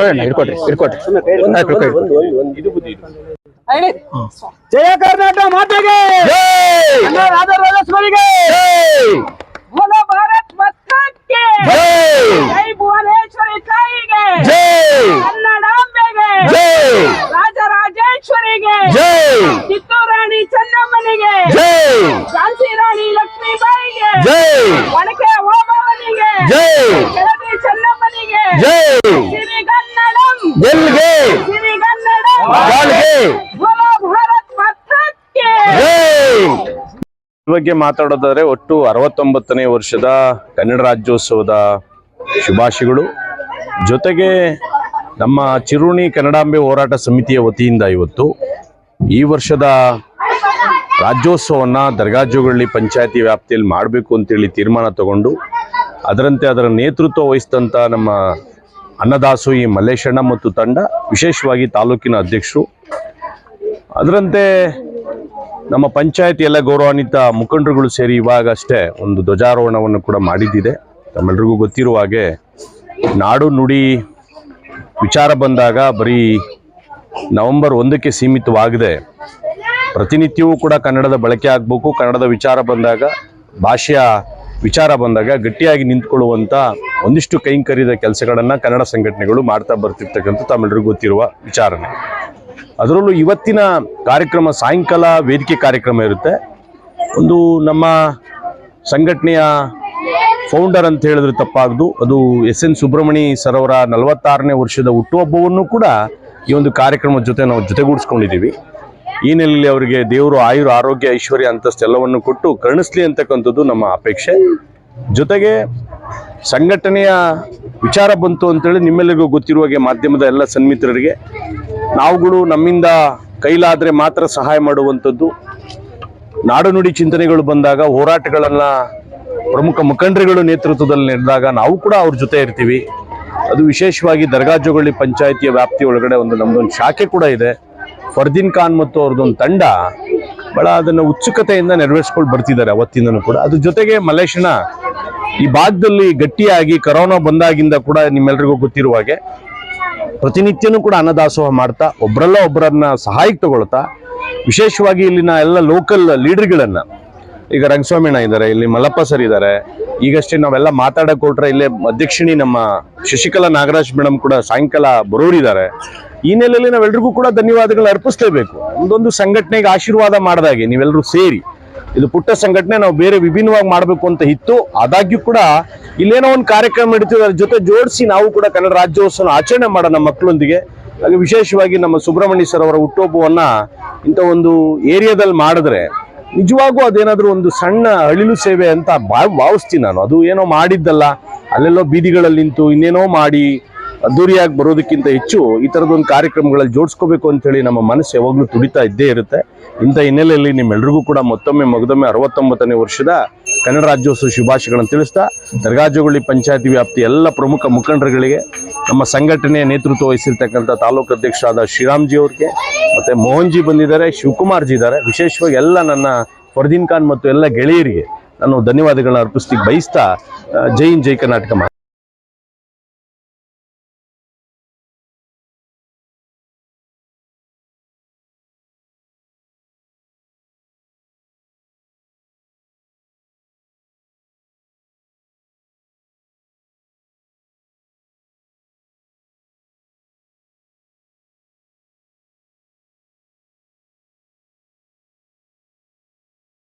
ಹಿಡ್ಕೊಟ್ರಿ ಹಿಡ್ಕೊಟ್ರಿ ಜಯ ಕರ್ನಾಟಕ ಮಾತೆಗೆ! ಜಯ ರಾಧಾರಾಜೇಶ್ವರಿಗೆ ಬೋಲೋ ಭಾರತ್ ಜಯ ಜೈ! ಭುವನೇಶ್ವರಿ ತಾಯಿಗೆ! ಕನ್ನಡಾಂಬೆಗೆ ರಾಜರಾಜೇಶ್ವರಿಗೆ ಜಯ ರಾಣಿ ಚೆನ್ನಮ್ಮನಿಗೆ! ಝಾನ್ಸಿ ರಾಣಿ ಲಕ್ಷ್ಮೀಬಾಯಿಗೆ! ಒಣಕೆ ಜಯ ಕೆಳದಿ ಚೆನ್ನಮ್ಮನಿಗೆ ಗೆಲ್ಗೆ ಈ ಬಗ್ಗೆ ಮಾತಾಡೋದಾದ್ರೆ ಒಟ್ಟು ಅರವತ್ತೊಂಬತ್ತನೇ ವರ್ಷದ ಕನ್ನಡ ರಾಜ್ಯೋತ್ಸವದ ಶುಭಾಶಯಗಳು. ಜೊತೆಗೆ ನಮ್ಮ ಚಿರುಣಿ ಕನ್ನಡಾಂಬೆ ಹೋರಾಟ ಸಮಿತಿಯ ವತಿಯಿಂದ ಇವತ್ತು ಈ ವರ್ಷದ ರಾಜ್ಯೋತ್ಸವವನ್ನು ದರ್ಗಾಜೋಗಳ್ಳಿ ಪಂಚಾಯತಿ ವ್ಯಾಪ್ತಿಯಲ್ಲಿ ಮಾಡಬೇಕು ಅಂತೇಳಿ ತೀರ್ಮಾನ ತಗೊಂಡು ಅದರಂತೆ ಅದರ ನೇತೃತ್ವ ವಹಿಸಿದಂಥ ನಮ್ಮ ಅನ್ನದಾಸೋಹಿ ಮಲ್ಲೇಶಣ್ಣ ಮತ್ತು ತಂಡ, ವಿಶೇಷವಾಗಿ ತಾಲೂಕಿನ ಅಧ್ಯಕ್ಷರು. ಅದರಂತೆ ನಮ್ಮ ಪಂಚಾಯತಿ ಎಲ್ಲ ಗೌರವಾನ್ವಿತ ಮುಖಂಡರುಗಳು ಸೇರಿ ಇವಾಗ ಅಷ್ಟೇ ಒಂದು ಧ್ವಜಾರೋಹಣವನ್ನು ಕೂಡ ಮಾಡಿದ್ದಿದೆ. ತಮ್ಮೆಲ್ರಿಗೂ ಗೊತ್ತಿರುವ ಹಾಗೆ ನಾಡು ನುಡಿ ವಿಚಾರ ಬಂದಾಗ ಬರೀ ನವೆಂಬರ್ ಒಂದಕ್ಕೆ ಸೀಮಿತವಾಗದೆ. ಪ್ರತಿನಿತ್ಯವೂ ಕೂಡ ಕನ್ನಡದ ಬಳಕೆ ಆಗಬೇಕು, ಕನ್ನಡದ ವಿಚಾರ ಬಂದಾಗ ಭಾಷೆಯ ವಿಚಾರ ಬಂದಾಗ ಗಟ್ಟಿಯಾಗಿ ನಿಂತ್ಕೊಳ್ಳುವಂಥ ಒಂದಿಷ್ಟು ಕೈಂಕರ್ಯದ ಕೆಲಸಗಳನ್ನು ಕನ್ನಡ ಸಂಘಟನೆಗಳು ಮಾಡ್ತಾ ಬರ್ತಿರ್ತಕ್ಕಂಥ ತಮ್ಮೆಲ್ಲರಿಗೂ ಗೊತ್ತಿರುವ ವಿಚಾರನೆ ಅದರಲ್ಲೂ ಇವತ್ತಿನ ಕಾರ್ಯಕ್ರಮ ಸಾಯಂಕಾಲ ವೇದಿಕೆ ಕಾರ್ಯಕ್ರಮ ಇರುತ್ತೆ. ಒಂದು ನಮ್ಮ ಸಂಘಟನೆಯ ಫೌಂಡರ್ ಅಂತ ಹೇಳಿದ್ರೆ ತಪ್ಪಾಗದು. ಅದು ಎಸ್ ಎನ್ ಸುಬ್ರಹ್ಮಣಿ ಸರ್ ನಲವತ್ತಾರನೇ ವರ್ಷದ ಹುಟ್ಟುಹಬ್ಬವನ್ನು ಕೂಡ ಈ ಒಂದು ಕಾರ್ಯಕ್ರಮದ ಜೊತೆ ನಾವು ಜೊತೆಗೂಡಿಸ್ಕೊಂಡಿದ್ದೀವಿ. ಈ ನೆಲೆಯಲ್ಲಿ ಅವರಿಗೆ ದೇವರು ಆಯುರ್ ಆರೋಗ್ಯ, ಐಶ್ವರ್ಯ ಅಂತಸ್ತೆಲ್ಲವನ್ನು ಕೊಟ್ಟು ಕರುಣಿಸ್ಲಿ ಅಂತಕ್ಕಂಥದ್ದು ನಮ್ಮ ಅಪೇಕ್ಷೆ. ಜೊತೆಗೆ ಸಂಘಟನೆಯ ವಿಚಾರ ಬಂತು ಅಂತೇಳಿ ನಿಮ್ಮೆಲ್ಲರಿಗೂ ಗೊತ್ತಿರುವ ಹಾಗೆ ಮಾಧ್ಯಮದ ಎಲ್ಲ ಸನ್ಮಿತ್ರರಿಗೆ. ನಾವುಗಳು ನಮ್ಮಿಂದ ಕೈಲಾದರೆ ಮಾತ್ರ ಸಹಾಯ ಮಾಡುವಂಥದ್ದು. ನಾಡುನುಡಿ ಚಿಂತನೆಗಳು ಬಂದಾಗ, ಹೋರಾಟಗಳನ್ನು ಪ್ರಮುಖ ಮುಖಂಡರುಗಳು ನೇತೃತ್ವದಲ್ಲಿ ನಡೆದಾಗ ನಾವು ಕೂಡ ಅವ್ರ ಜೊತೆ ಇರ್ತೀವಿ. ಅದು ವಿಶೇಷವಾಗಿ ದರ್ಗಾಜೋಗಳ್ಳಿ ಪಂಚಾಯಿತಿಯ ವ್ಯಾಪ್ತಿ ಒಳಗಡೆ ಒಂದು ನಮ್ಮದೊಂದು ಶಾಖೆ ಕೂಡ ಇದೆ. ಫರ್ದೀನ್ ಖಾನ್ ಮತ್ತು ಅವ್ರದ್ದೊಂದು ತಂಡ ಬಹಳ ಅದನ್ನು ಉತ್ಸುಕತೆಯಿಂದ ನೆರವೇರಿಸ್ಕೊಂಡು ಬರ್ತಿದ್ದಾರೆ ಅವತ್ತಿಂದನೂ ಕೂಡ. ಅದ್ರ ಜೊತೆಗೆ ಮಲೇಷಣ ಈ ಭಾಗದಲ್ಲಿ ಗಟ್ಟಿಯಾಗಿ ಕರೋನಾ ಬಂದಾಗಿಂದ ಕೂಡ ನಿಮ್ಮೆಲ್ರಿಗೂ ಗೊತ್ತಿರುವ ಹಾಗೆ ಪ್ರತಿನಿತ್ಯನೂ ಕೂಡ ಅನ್ನದಾಸೋಹ ಮಾಡ್ತಾ ಒಬ್ಬರಲ್ಲ ಒಬ್ಬರನ್ನ ಸಹಾಯಕ್ಕೆ ತಗೊಳ್ತಾ, ವಿಶೇಷವಾಗಿ ಇಲ್ಲಿನ ಎಲ್ಲ ಲೋಕಲ್ ಲೀಡರ್ಗಳನ್ನ ಈಗ ರಂಗಸ್ವಾಮಿಣ್ಣ ಇದ್ದಾರೆ, ಇಲ್ಲಿ ಮಲ್ಲಪ್ಪ ಸರ್ ಇದ್ದಾರೆ, ಈಗಷ್ಟೇ ನಾವೆಲ್ಲ ಮಾತಾಡಕ್ ಹೊಟ್ರೆ ಇಲ್ಲೇ ಅಧ್ಯಕ್ಷಿಣಿ ನಮ್ಮ ಶಶಿಕಲಾ ನಾಗರಾಜ್ ಮೇಡಮ್ ಕೂಡ ಸಾಯಂಕಾಲ ಬರೋರಿದ್ದಾರೆ. ಈ ನೆಲೆಯಲ್ಲಿ ನಾವೆಲ್ರಿಗೂ ಕೂಡ ಧನ್ಯವಾದಗಳು ಅರ್ಪಿಸ್ಲೇಬೇಕು. ಒಂದೊಂದು ಸಂಘಟನೆಗೆ ಆಶೀರ್ವಾದ ಮಾಡಿದಾಗೆ ನೀವೆಲ್ಲರೂ ಸೇರಿ. ಇದು ಪುಟ್ಟ ಸಂಘಟನೆ, ನಾವು ಬೇರೆ ವಿಭಿನ್ನವಾಗಿ ಮಾಡಬೇಕು ಅಂತ ಇತ್ತು ಆದಾಗ್ಯೂ ಕೂಡ ಇಲ್ಲೇನೋ ಒಂದು ಕಾರ್ಯಕ್ರಮ ನಡೀತಿದೆ, ಅದ್ರ ಜೊತೆ ಜೋಡಿಸಿ ನಾವು ಕೂಡ ಕನ್ನಡ ರಾಜ್ಯೋತ್ಸವ ಆಚರಣೆ ಮಾಡೋಣ ಮಕ್ಕಳೊಂದಿಗೆ. ಹಾಗೆ ವಿಶೇಷವಾಗಿ ನಮ್ಮ ಸುಬ್ರಹ್ಮಣ್ಯ ಸರ್ ಅವರ ಹುಟ್ಟುಹಬ್ಬವನ್ನ ಇಂಥ ಒಂದು ಏರಿಯಾದಲ್ಲಿ ಮಾಡಿದ್ರೆ ನಿಜವಾಗೂ ಅದೇನಾದರೂ ಒಂದು ಸಣ್ಣ ಅಳಿಲು ಸೇವೆ ಅಂತ ಭಾವ ಭಾವಿಸ್ತೀನಿ ನಾನು. ಅದು ಏನೋ ಮಾಡಿದ್ದಲ್ಲ, ಅಲ್ಲೆಲ್ಲೋ ಬೀದಿಗಳಲ್ಲಿ ನಿಂತು ಇನ್ನೇನೋ ಮಾಡಿ ಅದ್ದೂರಿಯಾಗಿ ಬರೋದಕ್ಕಿಂತ ಹೆಚ್ಚು ಈ ಥರದೊಂದು ಕಾರ್ಯಕ್ರಮಗಳಲ್ಲಿ ಜೋಡಿಸ್ಕೋಬೇಕು ಅಂತೇಳಿ ನಮ್ಮ ಮನಸ್ಸು ಯಾವಾಗಲೂ ತುಡಿತಾ ಇದ್ದೇ ಇರುತ್ತೆ. ಇಂಥ ಹಿನ್ನೆಲೆಯಲ್ಲಿ ನಿಮ್ಮೆಲ್ಲರಿಗೂ ಕೂಡ ಮತ್ತೊಮ್ಮೆ ಮಗದೊಮ್ಮೆ ಅರವತ್ತೊಂಬತ್ತನೇ ವರ್ಷದ ಕನ್ನಡ ರಾಜ್ಯೋತ್ಸವ ಶುಭಾಶಯಗಳನ್ನು ತಿಳಿಸ್ತಾ, ದರ್ಗಾಜಗುಳ್ಳಿ ಪಂಚಾಯತಿ ವ್ಯಾಪ್ತಿ ಎಲ್ಲ ಪ್ರಮುಖ ಮುಖಂಡರುಗಳಿಗೆ, ನಮ್ಮ ಸಂಘಟನೆಯ ನೇತೃತ್ವ ವಹಿಸಿರ್ತಕ್ಕಂಥ ತಾಲೂಕು ಅಧ್ಯಕ್ಷರಾದ ಶ್ರೀರಾಮ್ಜಿ ಅವ್ರಿಗೆ, ಮತ್ತು ಮೋಹನ್ಜಿ ಬಂದಿದ್ದಾರೆ, ಶಿವಕುಮಾರ್ಜಿ ಇದ್ದಾರೆ. ವಿಶೇಷವಾಗಿ ಎಲ್ಲ ನನ್ನ ಫರ್ದೀನ್ ಖಾನ್ ಮತ್ತು ಎಲ್ಲ ಗೆಳೆಯರಿಗೆ ನಾನು ಧನ್ಯವಾದಗಳನ್ನ ಅರ್ಪಿಸ್ಲಿಕ್ಕೆ ಬಯಸ್ತಾ ಜೈ ಜೈ ಕರ್ನಾಟಕ